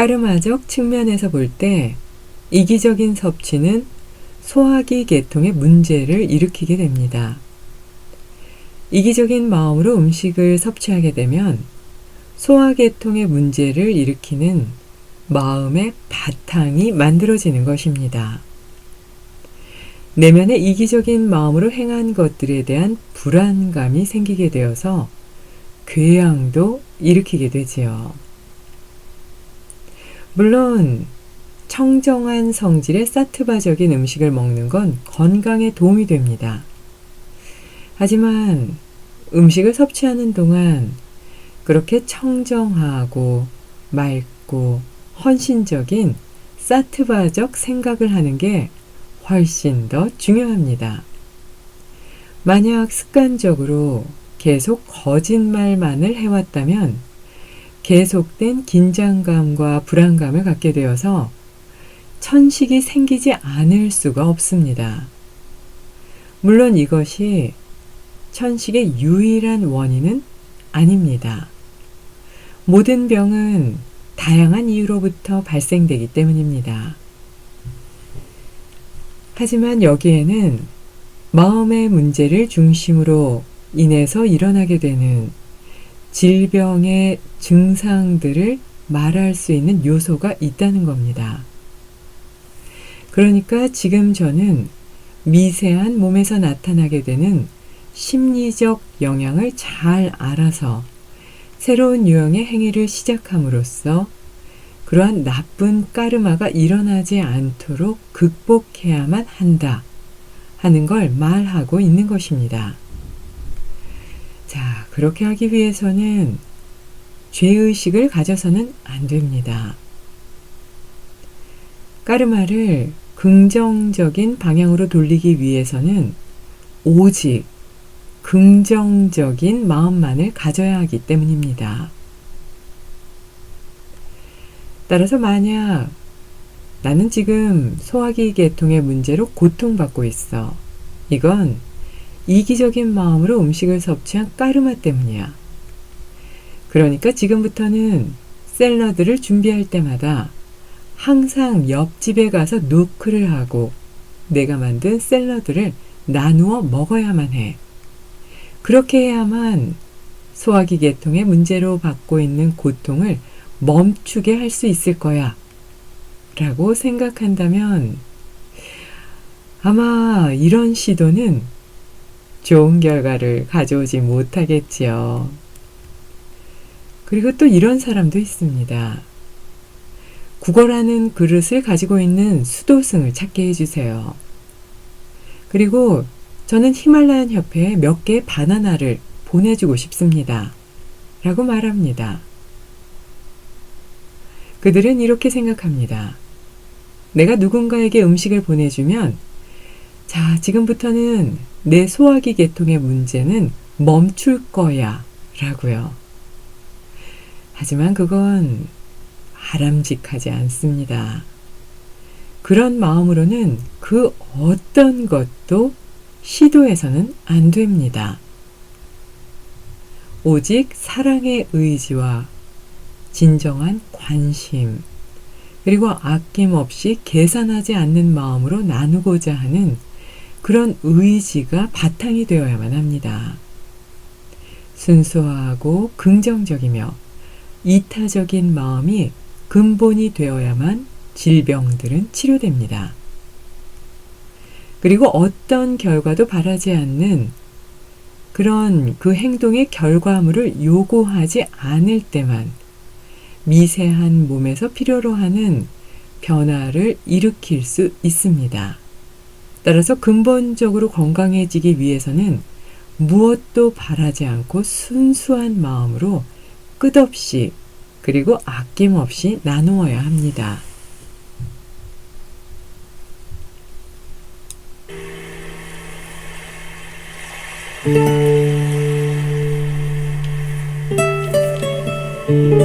까르마적 측면에서 볼 때 이기적인 섭취는 소화기 계통의 문제를 일으키게 됩니다. 이기적인 마음으로 음식을 섭취하게 되면 소화계통의 문제를 일으키는 마음의 바탕이 만들어지는 것입니다. 내면의 이기적인 마음으로 행한 것들에 대한 불안감이 생기게 되어서 궤양도 일으키게 되지요. 물론 청정한 성질의 사트바적인 음식을 먹는 건 건강에 도움이 됩니다. 하지만 음식을 섭취하는 동안 그렇게 청정하고 맑고 헌신적인 사트바적 생각을 하는 게 훨씬 더 중요합니다. 만약 습관적으로 계속 거짓말만을 해왔다면 계속된 긴장감과 불안감을 갖게 되어서 천식이 생기지 않을 수가 없습니다. 물론 이것이 천식의 유일한 원인은 아닙니다. 모든 병은 다양한 이유로부터 발생되기 때문입니다. 하지만 여기에는 마음의 문제를 중심으로 인해서 일어나게 되는 질병의 증상들을 말할 수 있는 요소가 있다는 겁니다. 그러니까 지금 저는 미세한 몸에서 나타나게 되는 심리적 영향을 잘 알아서 새로운 유형의 행위를 시작함으로써 그러한 나쁜 까르마가 일어나지 않도록 극복해야만 한다 하는 걸 말하고 있는 것입니다. 자, 그렇게 하기 위해서는 죄의식을 가져서는 안 됩니다. 까르마를 긍정적인 방향으로 돌리기 위해서는 오직 긍정적인 마음만을 가져야 하기 때문입니다. 따라서 만약 나는 지금 소화기 계통의 문제로 고통받고 있어. 이건 이기적인 마음으로 음식을 섭취한 까르마 때문이야. 그러니까 지금부터는 샐러드를 준비할 때마다 항상 옆집에 가서 노크를 하고 내가 만든 샐러드를 나누어 먹어야만 해. 그렇게 해야만 소화기 계통의 문제로 받고 있는 고통을 멈추게 할 수 있을 거야. 라고 생각한다면 아마 이런 시도는 좋은 결과를 가져오지 못하겠지요. 그리고 또 이런 사람도 있습니다. 국어라는 그릇을 가지고 있는 수도승을 찾게 해주세요. 그리고 저는 히말라얀 협회에 몇 개의 바나나를 보내주고 싶습니다. 라고 말합니다. 그들은 이렇게 생각합니다. 내가 누군가에게 음식을 보내주면, 자, 지금부터는 내 소화기 계통의 문제는 멈출 거야. 라고요. 하지만 그건 바람직하지 않습니다. 그런 마음으로는 그 어떤 것도 시도해서는 안 됩니다. 오직 사랑의 의지와 진정한 관심, 그리고 아낌없이 계산하지 않는 마음으로 나누고자 하는 그런 의지가 바탕이 되어야만 합니다. 순수하고 긍정적이며 이타적인 마음이 근본이 되어야만 질병들은 치료됩니다. 그리고 어떤 결과도 바라지 않는 그런 그 행동의 결과물을 요구하지 않을 때만 미세한 몸에서 필요로 하는 변화를 일으킬 수 있습니다. 따라서 근본적으로 건강해지기 위해서는 무엇도 바라지 않고 순수한 마음으로 끝없이 그리고 아낌없이 나누어야 합니다.